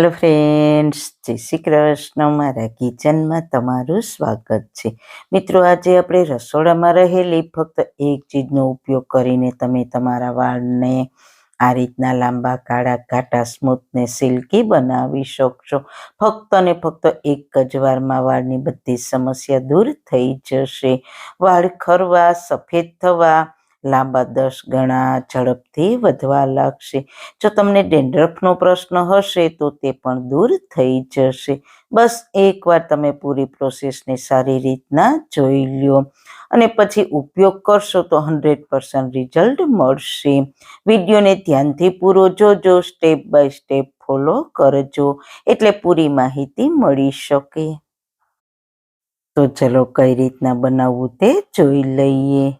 Hello friends જય શ્રી કૃષ્ણ. મારા કિચનમાં તમારું સ્વાગત છે. મિત્રો, આજે આપણે રસોડામાં રહેલી ફક્ત એક ચીજનો ઉપયોગ કરીને તમે તમારા વાળને આ રીતના લાંબા, કાળા, ઘાટા, સ્મૂથને સિલ્કી બનાવી શકશો. ફક્ત ને ફક્ત એક જ વારમાં વાળની બધી સમસ્યા દૂર થઈ જશે. વાળ ખરવા, સફેદ થવા લાંબા દસ ગણા ઝડપથી વધવા લાગશે. જો તમને ડેન્ડ્રફનો પ્રશ્ન હશે, તો તે પણ દૂર થઈ જશે. બસ એકવાર તમે પૂરી પ્રોસેસને સારી રીતના જોઈ લ્યો અને પછી ઉપયોગ કરશો તો હંડ્રેડ પર્સન્ટ રિઝલ્ટ મળશે. વિડીયોને ધ્યાનથી પૂરો જોજો, સ્ટેપ બાય સ્ટેપ ફોલો કરજો, એટલે પૂરી માહિતી મળી શકે. તો ચલો કઈ રીતના બનાવવું તે જોઈ લઈએ.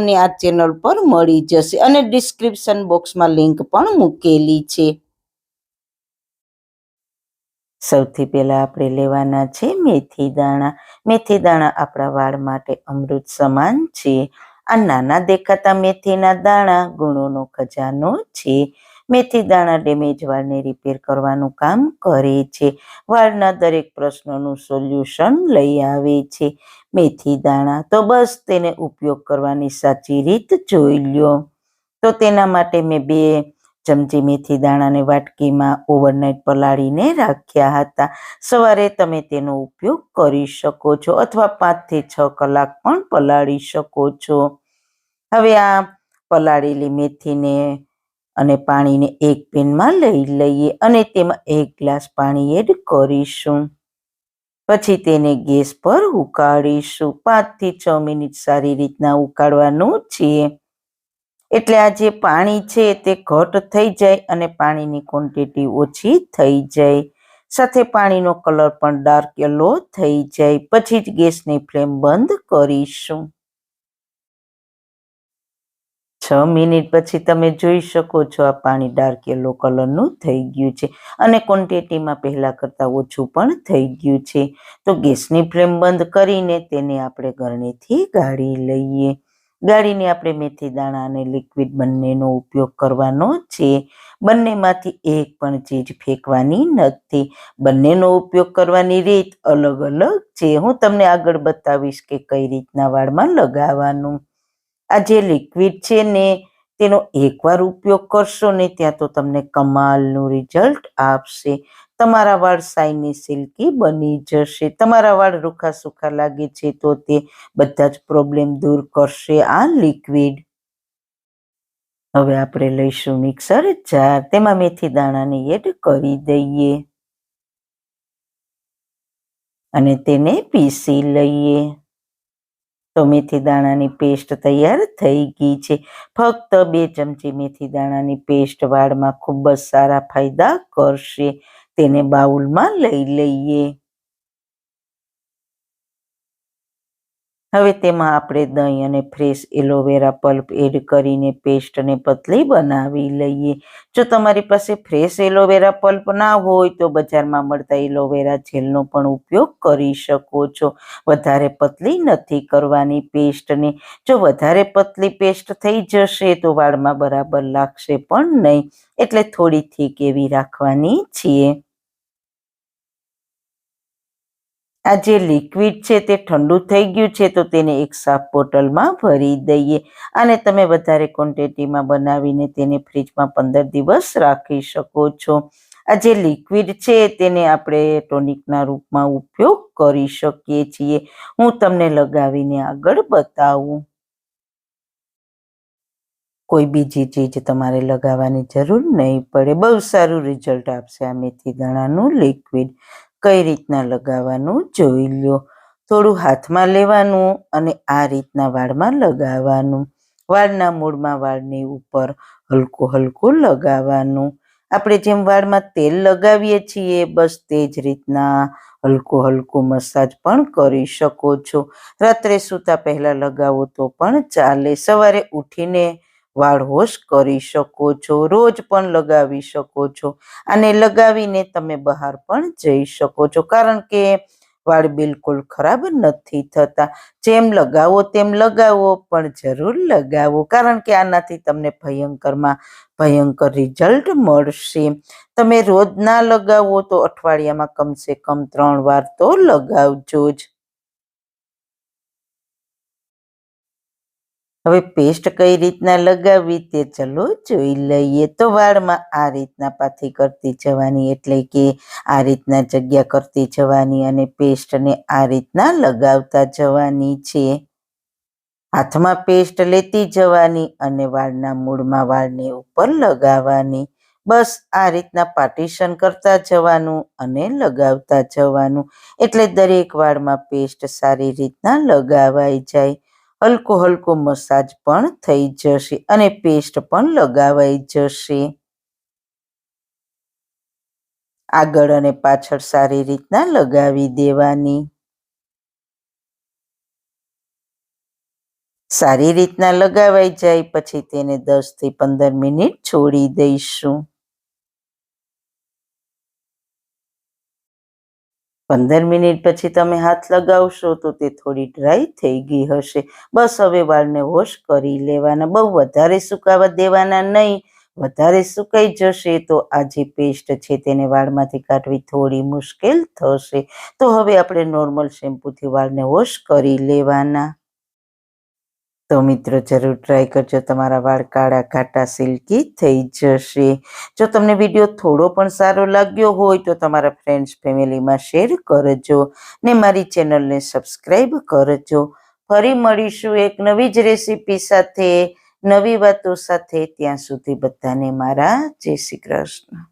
તમને આ ચેનલ પર મળી જશે અને ડિસ્ક્રિપ્શન બોક્સમાં લિંક પણ મૂકેલી છે. સૌથી પહેલા આપણે લેવાના છે મેથી દાણા. મેથી દાણા આપણા વાળ માટે અમૃત સમાન છે. આ નાના દેખાતા મેથીના દાણા ગુણોનો ખજાનો છે. મેથી દાણા ડેમેજ વાળને રિપેર કરવાનું કામ કરે છે. વાળના દરેક પ્રશ્નોનું સોલ્યુશન લઈ આવે છે. મેથી દાણા. તો બસ તેને ઉપયોગ કરવાની સાચી રીત જોઈ લ્યો. તો તેના માટે મેં બે ચમચી મેથી દાણાને વાટકીમાં ઓવરનાઇટ પલાળીને રાખ્યા હતા. સવારે તમે તેનો ઉપયોગ કરી શકો છો અથવા પાંચથી છ કલાક પણ પલાળી શકો છો. હવે આ પલાળેલી મેથીને અને પાણીને એક પેનમાં લઈ લઈએ અને તેમાં એક ગ્લાસ પાણી એડ કરીશું. પછી તેને ગેસ પર ઉકાળીશું. પાંચથી છ મિનિટ સારી રીતના ઉકાળવાનું છે એટલે આ જે પાણી છે તે ઘટ થઈ જાય અને પાણીની ક્વોન્ટિટી ઓછી થઈ જાય. સાથે પાણીનો કલર પણ ડાર્ક યલો થઈ જાય. પછી જ ગેસની ફ્લેમ બંધ કરીશું. છ મિનિટ પછી તમે જોઈ શકો છો આ પાણી ડાર્ક યલો કલરનું થઈ ગયું છે અને ક્વોન્ટિટીમાં પહેલાં કરતાં ઓછું પણ થઈ ગયું છે. તો ગેસની ફ્લેમ બંધ કરીને તેને આપણે ગરણીથી ગાળી લઈએ. ગાળીને આપણે મેથી દાણા અને લિક્વિડ બંનેનો ઉપયોગ કરવાનો છે. બંનેમાંથી એક પણ ચીજ ફેંકવાની નથી. બંનેનો ઉપયોગ કરવાની રીત અલગ અલગ છે. હું તમને આગળ બતાવીશ કે કઈ રીતના વાળમાં લગાવવાનું. આ જે લિક્વિડ છે ને, તેનો એકવાર ઉપયોગ કરશો ને, ત્યાં તો તમને કમાલનું રિઝલ્ટ આપશે. તમારા વાળ સાઈની સિલ્કી બની જશે. તમારા વાળ રૂખા સુખા લાગે છે તો તે બધા જ પ્રોબ્લેમ દૂર કરશે આ લિક્વિડ હવે આપણે લઈશું મિક્સર જાર તેમાં મેથી દાણાને એડ કરી દઈએ. અને તેને પીસી લઈએ. તો મેથી દાણાની પેસ્ટ તૈયાર થઈ ગઈ છે. ફક્ત બે ચમચી મેથી દાણાની પેસ્ટ વાળમાં ખૂબ જ સારા ફાયદા કરશે. તેને બાઉલમાં લઈ લઈએ. હવે તેમાં આપણે દહીં અને ફ્રેશ એલોવેરા પલ્પ એડ કરીને પેસ્ટને પતલી બનાવી લઈએ. જો તમારી પાસે ફ્રેશ એલોવેરા પલ્પ ના હોય તો બજારમાં મળતા એલોવેરા જેલનો પણ ઉપયોગ કરી શકો છો. વધારે પતલી નથી કરવાની પેસ્ટને. જો વધારે પતલી પેસ્ટ થઈ જશે તો વાળમાં બરાબર લાગશે પણ નહીં. એટલે થોડી થીક એવી રાખવાની છીએ. આ જે લિક્વિડ છે તે ઠંડુ થઈ ગયું છે, તો તેને એક સાફ બોટલમાં ભરી દઈએ. અને તમે વધારે ક્વોન્ટિટીમાં બનાવીને તેને ફ્રીજમાં પંદર દિવસ રાખી શકો છો. આ જે લિક્વિડ છે તેને આપણે ટોનિકના રૂપમાં ઉપયોગ કરી શકીએ છીએ. હું તમને લગાવીને આગળ બતાવું. કોઈ બીજી ચીજ તમારે લગાવવાની જરૂર નહીં પડે. બહુ સારું રિઝલ્ટ આપશે આ મેથી દાણાનું લિક્વિડ કઈ રીતના લગાવવાનું જોઈ લો થોડું હાથમાં લેવાનું અને આ રીતના વાળમાં લગાવવાનું. વાળના મૂળમાં વાળની ઉપર હલકું હલકું લગાવવાનું. આપણે જેમ વાળમાં તેલ લગાવીએ છીએ, બસ તે જ રીતના હલકો હલકું મસાજ પણ કરી શકો છો. રાત્રે સૂતા પહેલાં લગાવો તો પણ ચાલે. સવારે ઉઠીને વાળ વોશ કરી શકો છો, રોજ પણ લગાવી શકો છો અને લગાવીને તમે બહાર પણ જઈ શકો છો. કારણ કે વાળ બિલકુલ ખરાબ નથી થતા. જેમ લગાવો તેમ લગાવો, પણ જરૂર લગાવો. કારણ કે આનાથી તમને ભયંકરમાં ભયંકર રિઝલ્ટ મળશે. તમે રોજ ના લગાવો તો અઠવાડિયામાં કમસે કમ ત્રણ વાર તો લગાવજો જ. હવે પેસ્ટ કઈ રીતના લગાવવી તે ચલો જોઈ લઈએ. તો વાળમાં આ રીતના પાથી કરતી જવાની એટલે કે આ રીતના જગ્યા કરતી જવાની અને પેસ્ટને આ રીતના લગાવતા જવાની છે. હાથમાં પેસ્ટ લેતી જવાની અને વાળના મૂળમાં વાળને ઉપર લગાવવાની. બસ આ રીતના પાર્ટીશન કરતા જવાનું અને લગાવતા જવાનું. એટલે દરેક વાળમાં પેસ્ટ સારી રીતના લગાવાઈ જાય. હલકો હલકો મસાજ પણ થઈ જશે અને પેસ્ટ પણ લગાવાઈ જશે. આગળ અને પાછળ સારી રીતના લગાવી દેવાની. સારી રીતના લગાવાઈ જાય, પછી તેને દસથી પંદર મિનિટ છોડી દઈશું. પંદર મિનિટ પછી તમે હાથ લગાવશો તો તે થોડી ડ્રાય થઈ ગઈ હશે. બસ હવે વાળને વોશ કરી લેવાના. બહુ વધારે સુકાવા દેવાના નહીં. વધારે સુકાઈ જશે તો આ જે પેસ્ટ છે તેને વાળમાંથી કાઢવી થોડી મુશ્કેલ થશે. તો હવે આપણે નોર્મલ શેમ્પૂથી વાળને વોશ કરી લેવાના. તો મિત્રો જરૂર ટ્રાય કરજો. તમારા વાળ કાળા, ઘાટા, સિલ્કી થઈ જશે. જો તમને વીડિયો થોડો પણ સારો લાગ્યો હોય તો તમારા ફ્રેન્ડ્સ ફેમિલીમાં શેર કરજો ને મારી ચેનલને સબસ્ક્રાઈબ કરજો. ફરી મળીશું એક નવી જ રેસીપી સાથે, નવી વાતો સાથે. ત્યાં સુધી બધાને મારા જય શ્રી કૃષ્ણ.